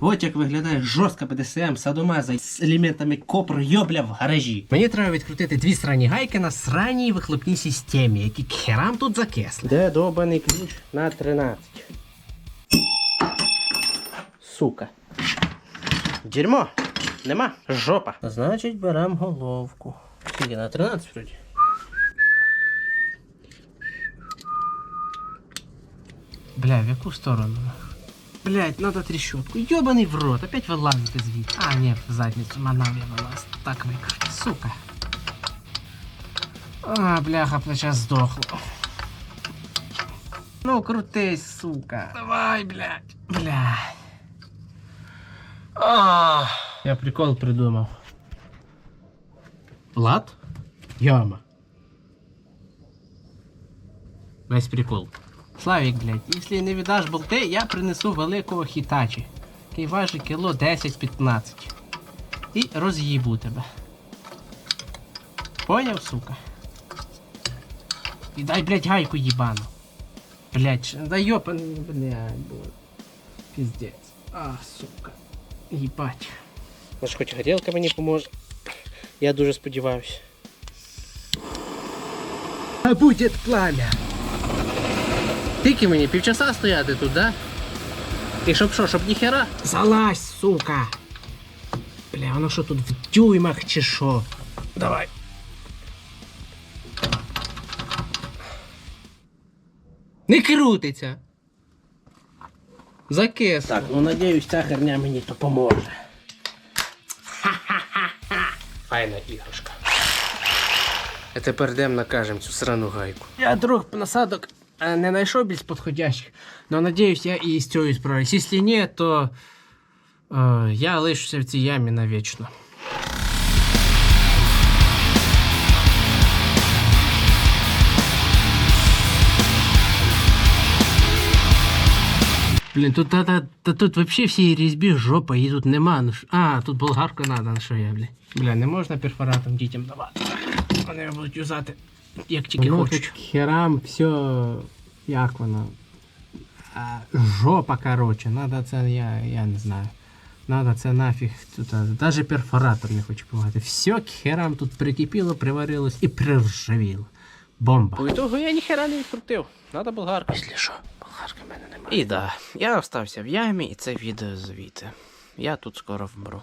От як виглядає жорстка БДСМ садомаза з елементами копр йобля в гаражі. Мені треба відкрутити дві срані гайки на сраній вихлопній системі, які к херам тут закисли. Де добаний ключ на 13. Сука. Дерьмо. Нема. Жопа. Значить, берем головку. Скільки на 13 вроді. Бля, в яку сторону? Блять, надо трещотку. Ёбаный в рот, опять вылазит из вид. А, нет, в задницу манав я вылаз. Так выкрути, сука. А, бляха, плеча сдохло. Ну, крутись, сука. Давай, блядь. Блядь. А, я прикол придумал. Влад? Яма. Весь прикол. Славік, блядь, якщо не віддаш болти, я принесу великого хітачі, який важить кіло 10-15. І роз'їбу тебе. Поняв, сука? І дай, блядь, гайку їбану. Блядь, да ёпан, блядь, бо. Пиздец. А, сука. Їбать. Може, хоч горілка мені поможе. Я дуже сподіваюся. А буде пламя. Тільки мені півчаса стояти тут, да? І щоб що, щоб ніхера? Залазь, сука! Бля, воно що тут в дюймах чи що? Давай. Не крутиться. Закис. Так, ну надіюсь, ця херня мені допоможе. Файна іграшка. А тепер йдемо накажемо цю срану гайку. Я друг насадок не знайшов більш підходящих, але надіюсь, я і з цього справлюсь. Якщо ні, то е, я лишуся в цій ямі навічно. Блін, тут, та, та, та, тут вообще всі різьбі жопа, її тут нема. Ну, ж- а, тут болгарка треба, на що я, бля. Бля, не можна перфоратом дітям давати. Вони будуть юзати, як тільки хочуть. Херам все, як воно. А, жопа, короче, надо це, я, я не знаю. Надо це нафіг тут. Даже перфоратор не хочу помагати. Все к херам тут прикипіло, приварилось і приржавіло. Бомба. По ітогу я ніхера не відкрутив. Надо болгарка. Якщо що, болгарка в мене немає. І да, я остався в ямі і це відео звідти. Я тут скоро вмру.